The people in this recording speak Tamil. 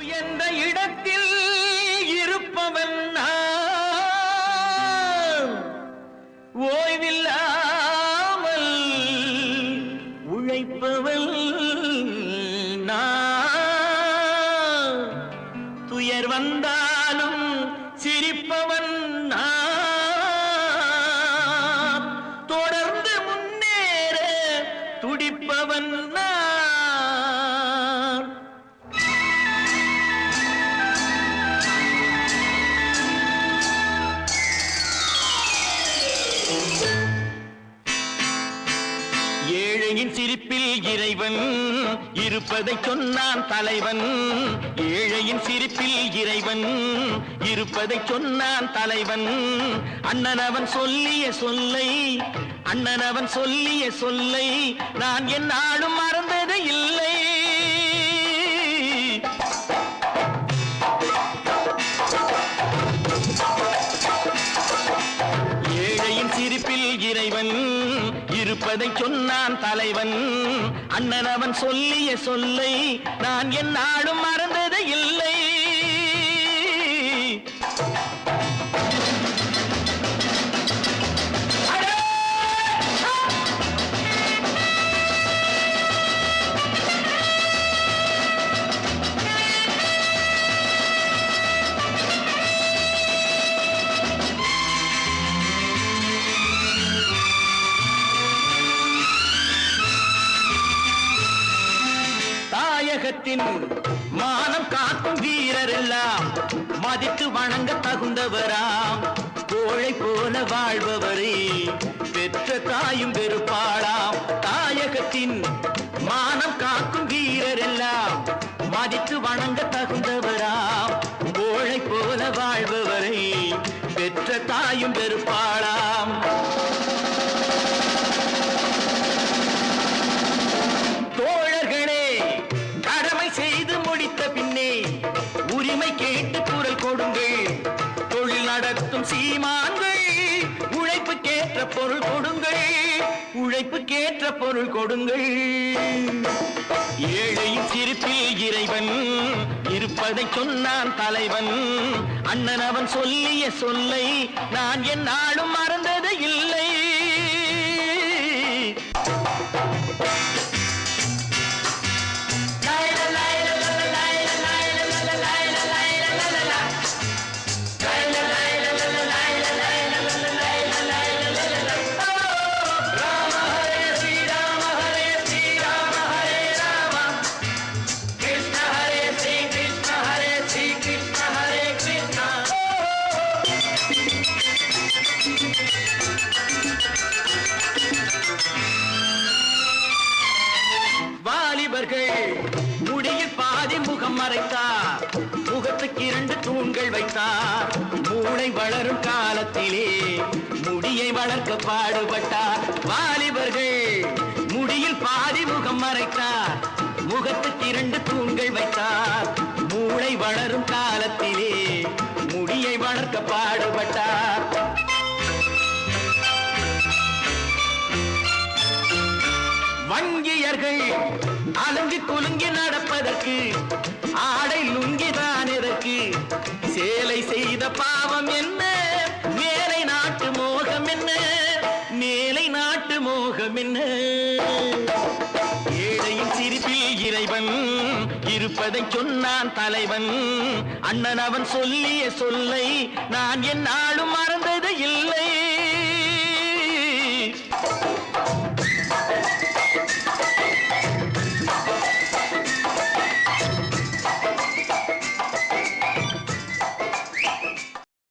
உயர்ந்த இடத்தில் இருப்பவன் ஓய்வில்லாமல் உழைப்பவன் நான். துயர் வந்தாலும் சிரிப்பவன் நான். தொடர்ந்து முன்னேற துடிப்பவன் நான் விழிப்பில் இறைவன் இருப்பதை சொன்னான் தலைவன். ஏழையின் சிரிப்பில் இறைவன் இருப்பதை சொன்னான் தலைவன். அண்ணன் அவன் சொல்லிய சொல்லை அண்ணன் அவன் சொல்லிய சொல்லை நான் என் ஆளும் மறந்தது இல்லை. ஏழையின் சிரிப்பில் இறைவன் இருப்பதை சொன்னான் தலைவன். அண்ணன் அவன் சொல்லிய சொல்லை நான் என்னாலும் மறந்தது தாயகத்தின் மானம் காக்கும் வீரர் எல்லாம் மதித்து வணங்க தகுந்தவராம். கோழை போல வாழ்பவரே பெற்ற தாயும் வெறுப்பாளாம். தாயகத்தின் மானம் காக்கும் வீரர் எல்லாம் மதித்து வணங்க தகுந்தவராம். கோழை போல வாழ்பவரை பெற்ற தாயும் வெறுப்பாளாம். தொழில் நடத்தும் சீமான்கள் உழைப்புக்கேற்ற பொருள் கொடுங்கள் உழைப்புக்கேற்ற பொருள் கொடுங்கள். ஏழையின் சிரிப்பில் இறைவன் இருப்பதை சொன்னான் தலைவன். அண்ணன் அவன் சொல்லிய சொல்லை நான் என் நாளும் மறந்தது இல்லை. அவர்கள் முடியில் பாதி முகம் மறைத்தார். முகத்துக்கு இரண்டு தூண்கள் வைத்தார். மூளை வளரும் காலத்திலே முடியை வளர்க்க பாடுபட்டார். வாலிபர்கள் முடியில் பாதி முகம் மறைத்தார். முகத்துக்கு இரண்டு தூண்கள் வைத்தார். மூளை வளரும் காலத்திலே முடியை வளர்க்க பாடுபட்டார். வங்கியர்கள் அலங்கு குலுங்கி நடப்பதற்கு ஆடை லுங்கிதான் இதற்கு சேலை செய்த பாவம் என்ன? மேலை நாட்டு மோகம் என்ன? மேலை நாட்டு மோகம் என்ன? ஏழையின் சிரிப்பில் இறைவன் இருப்பதை சொன்னான் தலைவன். அண்ணன் அவன் சொல்லிய சொல்லை நான் என் நாளும் மறந்து